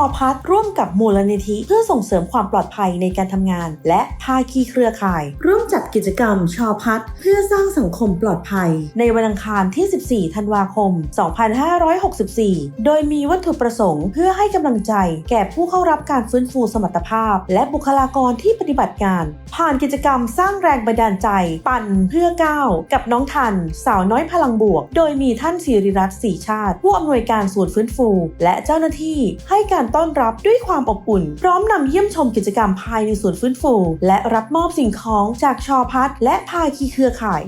อพัดร่วมกับมูลนิธิ เพื่อส่งเสริมความปลอดภัยในการทำงาน และภาคีเครือข่าย ร่วมจัดกิจกรรมชอพัดเพื่อสร้างสังคมปลอดภัย ในวันอังคารที่ 14 ธันวาคม 2564 โดยมีวัตถุประสงค์เพื่อให้กำลังใจ แก่ผู้เข้ารับการฟื้นฟูสมรรถภาพ และบุคลากรที่ปฏิบัติงาน ผ่านกิจกรรมสร้างแรงบันดาลใจ ปั่นเพื่อก้าวกับน้องทัน สาวน้อยพลังบวก โดยมีท่านศิริรัตน์ศรีชาติ ผู้อำนวยการศูนย์ฟื้นฟู และเจ้าหน้าที่ให้การต้อนรับด้วยความอบอุ่น พร้อมนำเยี่ยมชมกิจกรรมภายในศูนฟื้นฟู และรับมอบสิ่งของจากชอพัฒและภาคีเครือข่าย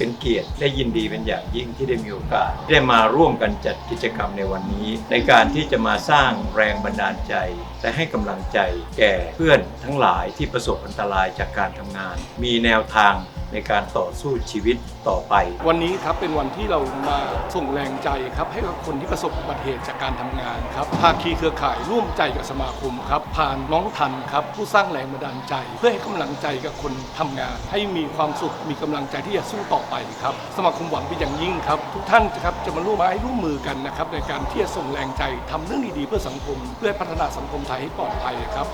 เป็นเกียรติและยินดีเป็นอย่างยิ่งที่ได้มีโอกาส ได้มาร่วมกันจัดกิจกรรมในวันนี้ ในการที่จะมาสร้างแรงบันดาลใจ และให้กำลังใจแก่เพื่อนทั้งหลายที่ประสบอันตรายจากการทำงาน มีแนวทาง ในการต่อสู้ชีวิตต่อไป วันนี้ครับเป็นวันที่เรามาส่งแรงใจครับให้กับคนที่ประสบอุบัติเหตุจากการทำงานครับภาคีเครือข่ายร่วมใจกับสมาคมครับผ่านน้องทันครับผู้สร้างแรงบันดาลใจ เพื่อให้กำลังใจกับคนทำงาน ให้มีความสุขมีกำลังใจที่จะสู้ต่อไปครับสมาคมหวังเป็นอย่างยิ่งครับ ทุกท่านครับจะมาร่วมไม้ร่วมมือกันนะครับในการที่จะส่งแรงใจทำเรื่องดีๆเพื่อสังคม เพื่อให้พัฒนาสังคมไทยให้ปลอดภัยครับ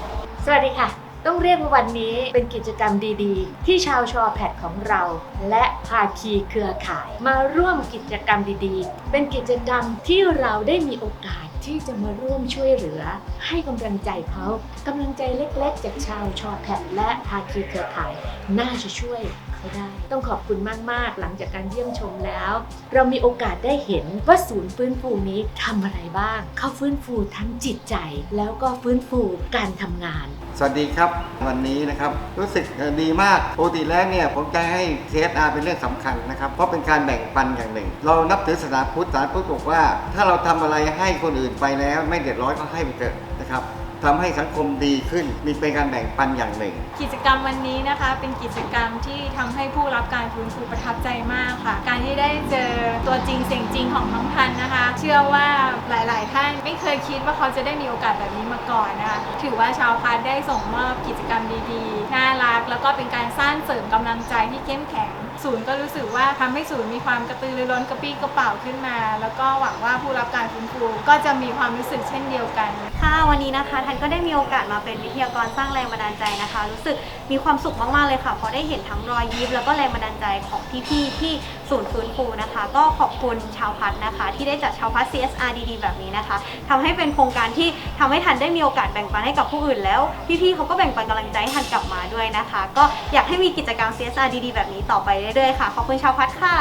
สวัสดีค่ะ ต้องเรียกว่าวันนี้เป็นกิจกรรมดีๆ ที่ชาวชอแพดของเรา และภาคีเครือข่าย มาร่วมกิจกรรมดีๆ เป็นกิจกรรมที่เราได้มีโอกาสที่จะมาร่วมช่วยเหลือ ให้กำลังใจเขากำลังใจเล็กๆ จากชาวชอแพดและภาคีเครือข่าย น่าจะช่วย เขาได้ ต้องขอบคุณมาก ๆ หลังจากการเยี่ยมชมแล้ว เรามีโอกาสได้เห็นว่าศูนย์ฟื้นฟูนี้ทำอะไรบ้าง เขาฟื้นฟูทั้งจิตใจ แล้วก็ฟื้นฟูการทำงาน สวัสดีครับวันนี้นะครับรู้สึกดีมากปกติแล้วเนี่ยผมจะให้ CSR เป็นเรื่องสำคัญนะครับ เพราะเป็นการแบ่งปันอย่างหนึ่ง เรานับถือศาสนาพุทธศาสนาพุทธบอกว่า ถ้าเราทำอะไรให้คนอื่นไปแล้ว ไม่เดือดร้อนก็ให้ไปเถอะนะครับ ทำให้สังคมดีขึ้น มีเป็นการแบ่งปันอย่างหนึ่ง กิจกรรมวันนี้นะคะ เป็นกิจกรรมที่ทำให้ผู้รับการฟื้นฟูประทับใจมากค่ะ การที่ได้เจอตัวจริงเสียงจริงของน้องทันนะคะ เชื่อว่าหลาย ๆ ท่านไม่เคยคิดว่าเขาจะได้มีโอกาสแบบนี้มาก่อนนะคะถือว่าชาวพัฒน์ได้ส่งมอบกิจกรรมดีๆน่ารักแล้วก็เป็นการสร้างเสริมกำลังใจที่เข้มแข็ง ศูนย์ก็รู้สึกว่าทำให้ศูนย์มีความกระตือรือร้นกระปี้กระเป๋าขึ้นมา แล้วก็หวังว่าผู้รับการฟื้นฟูก็จะมีความรู้สึกเช่นเดียวกัน ค่ะวันนี้นะคะทันก็ได้มีโอกาสมาเป็นวิทยากรสร้างแรงบันดาลใจนะคะ รู้สึกมีความสุขมากๆเลยค่ะเพราะได้เห็นทั้งรอยยิ้มแล้วก็แรงบันดาลใจของพี่ๆที่ศูนย์ฟื้นฟูนะคะ ก็ขอบคุณชาวพัฒนะคะ ที่ได้จัดชาวพัฒ CSR ดีๆแบบนี้นะคะทำให้เป็นโครงการที่ทำให้ทันได้มีโอกาสแบ่งปันให้กับผู้อื่นแล้ว พี่ๆเขาก็แบ่งปันกำลังใจให้ทันกลับมาด้วยนะคะ ก็อยากให้มีกิจกรรม CSR ดีๆแบบนี้ต่อไปเรื่อยๆค่ะขอบคุณชาวพัฒค่ะ